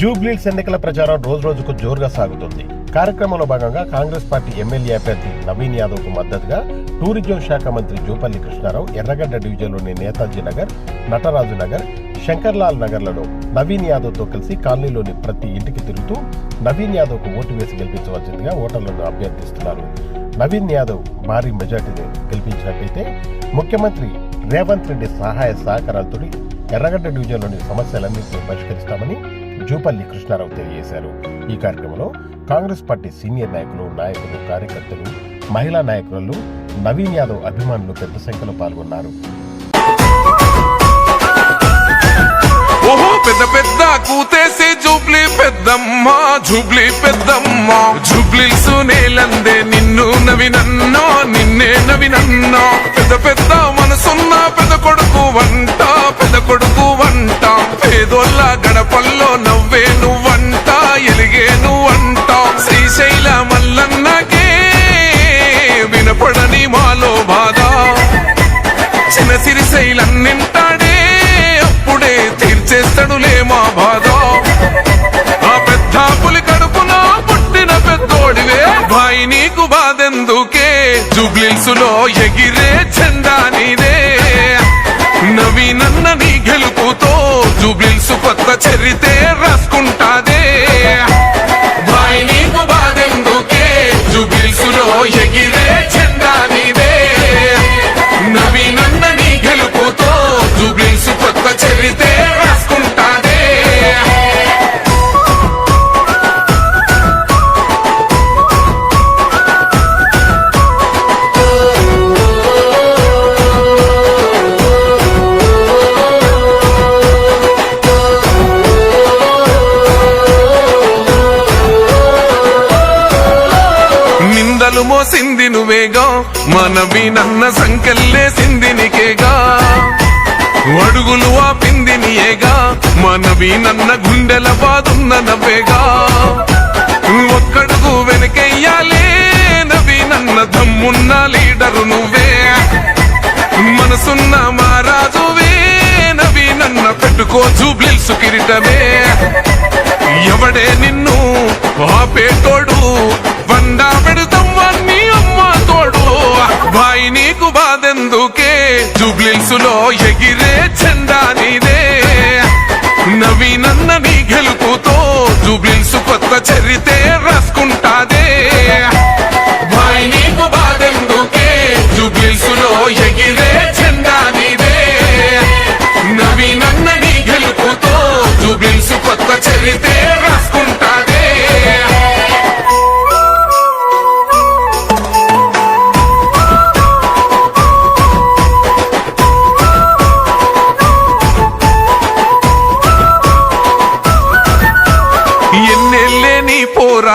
జూబ్లీల్స్ ఎన్నికల ప్రచారం రోజు రోజుకు జోరుగా సాగుతుంది. కార్యక్రమంలో భాగంగా కాంగ్రెస్ పార్టీ ఎమ్మెల్యే అభ్యర్థి నవీన్ యాదవ్కు మద్దతుగా టూరిజం శాఖ మంత్రి జూపల్లి కృష్ణారావు ఎర్రగడ్డ డివిజన్లోని నేతాజీ నగర్ నటరాజు నగర్ శంకర్లాల్ నగర్లలో నవీన్ యాదవ్తో కలిసి కాలనీలోని ప్రతి ఇంటికి తిరుగుతూ నవీన్ యాదవ్కు ఓటు వేసి గెలిపించవలసిందిగా ఓటర్లను అభ్యర్థిస్తున్నారు. నవీన్ యాదవ్ భారీ మెజార్టీని గెలిపించినట్లయితే ముఖ్యమంత్రి రేవంత్ రెడ్డి సహాయ సహకారాలతో ఎర్రగడ్డ డివిజన్లోని సమస్యలన్నింటినీ పరిష్కరిస్తామని జూపల్లి కృష్ణారావు తెలియజేశారు. ఈ కార్యక్రమంలో కాంగ్రెస్ పార్టీ సీనియర్ నాయకులు నాయకులు కార్యకర్తలు మహిళా నాయకులు నవీన్ యాదవ్ అభిమానులు పెద్ద సంఖ్యలో పాల్గొన్నారు. ఓహో పెద్ద పెద్ద కూతేసి జూబ్లీ పెద్దమ్మ జూబ్లీ పెద్దమ్మ. జూబ్లీస్ నేలందే నిన్ను నవినన్నో నిన్నే నవినన్నో. పెద్ద పెద్ద మనసున్న గడపల్లో నవ్వే నువ్వంట ఎలిగే నువ్వంట. శ్రీశైల మల్లన్నకే వినపడని మాలో బాధ. చిన్న సిరిశైలన్నింటాడే అప్పుడే తీర్చేస్తాడులే మా బాధ. ఆ పెద్ద పులి కడుపున పుట్టిన పెద్దోడివే. భాయి నీకు బాధెందుకే? జుబ్లిల్సులో ఎగిరే చెండా నీదే. జుబ్లిల్స్ కొత్త చరితే రాసుకుంటాదే. భాయి నీకు బాధెందుకే? జుబ్లిల్స్లో ఎగిరే మనవి నన్న సంకల్లేసింది నీకేగా అడుగులు ఆపింది నీయేగా మనవి నన్న గుండెల బాదున్న నవ్వేగా. ఒక్కడుగు వెనకెయ్యాలే నవి నన్న దమ్మున్న లీడరు నువ్వే. మనసున్న మారాజువే నవి నన్న పెట్టుకో జూబ్లిల్సు కిరీటమే. ఎవడే నిన్ను ఆపేటోడు బండా పెడతాం భాయి నీకు బాధెందుకే జూబ్లిల్సులో ఎగిరే చెండా నీదే. నవీనన్న నీ గెలుపుతో జూబ్లిల్స్ కొత్త చరితే రాసుకుంటా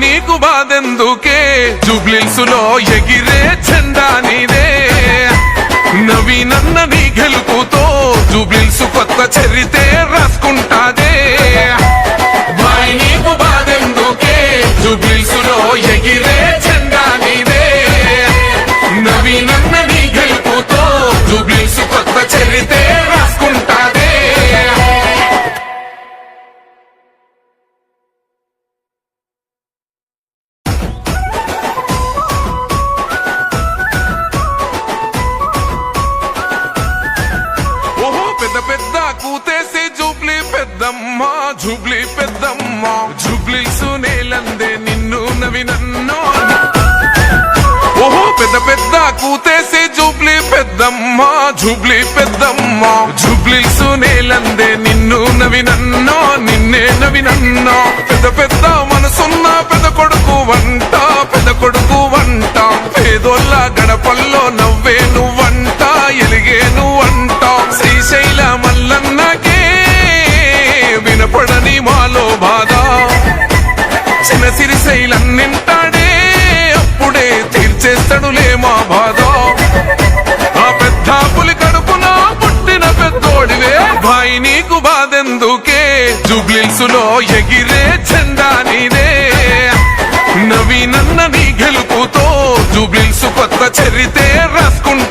నీకు బాధెందుకే? జూబ్లిల్సులో ఎగిరే చెండా నీదే నవీనన్న నీ గెలుపుతో జూబ్లిల్స్ కొత్త చరితే రాసుకుంటా జూబ్లీ పెద్దమ్మ జూబ్లీస్ నేలందే నిన్ను నవినన్నో ఓహో పెద్ద పెద్ద కూతేసి జూబ్లీ పెద్దమ్మ జూబ్లీ పెద్దమ్మ జూబ్లీస్ నేలందే నిన్ను నవినన్నో నిన్నే నవినన్నో పెద్ద పెద్ద మనసున్న పెద్ద కొడుకు వంట పెద్ద కొడుకు వంట. మా బాధ. ఆ పెద్ద పులి కడుపున పుట్టిన పెద్దోడివే. బాయి నీకు బాధెందుకే? జుబ్లిల్స్లో ఎగిరే చెందా నీదే. నవీనన్న నీ గెలుపుతో జుబ్లిల్స్ కొత్త చరితే రాసుకుంటా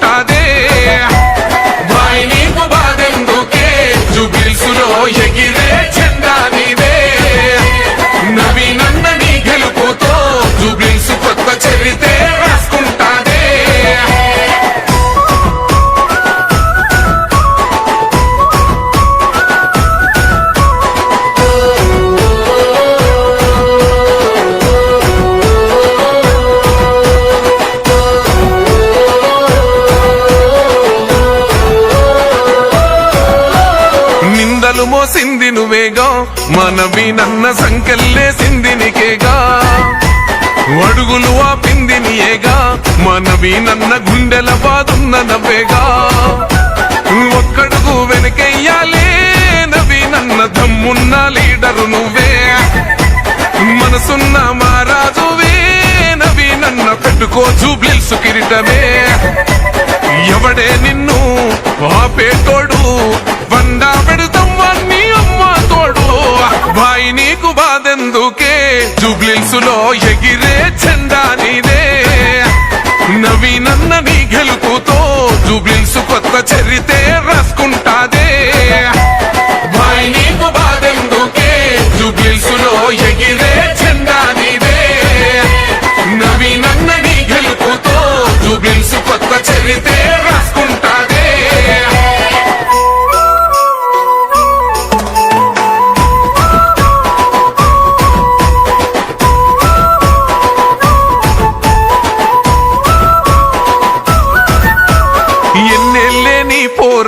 నిందలు మోసింది నువ్వేగా? మనవి నన్న సంకెళ్ళేసింది నీకేగా? అడుగులు ఆపింది నీయేగా? మనవి నన్న గుండెల బాదున్న నవ్వేగా? ఒక్కడుగు వెనకెయ్యాలే నవి నన్న దమ్మున్న లీడరు నువ్వే. మనసున్న మహారాజువే నవి నన్న పెట్టుకో జూబ్లిల్సు కిరీటమే. ఎవడే నిన్ను ఆపేటోడు? వండా పెడతాం మనసులో లో ఎగిరే చెండా నీదే. నవీనన్న నీ గెలుపుతో జూబ్లిల్స్ కొత్త చరితే రాసుకుంటా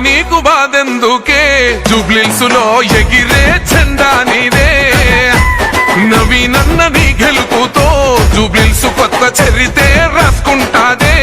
నీకు బాధెందుకే? జుబ్లిల్సులో ఎగిరే జెండా నీదే. నవీనన్న నీ గెలుపుతో జుబ్లిల్సు కొత్త చరితే రాసుకుంటాదే.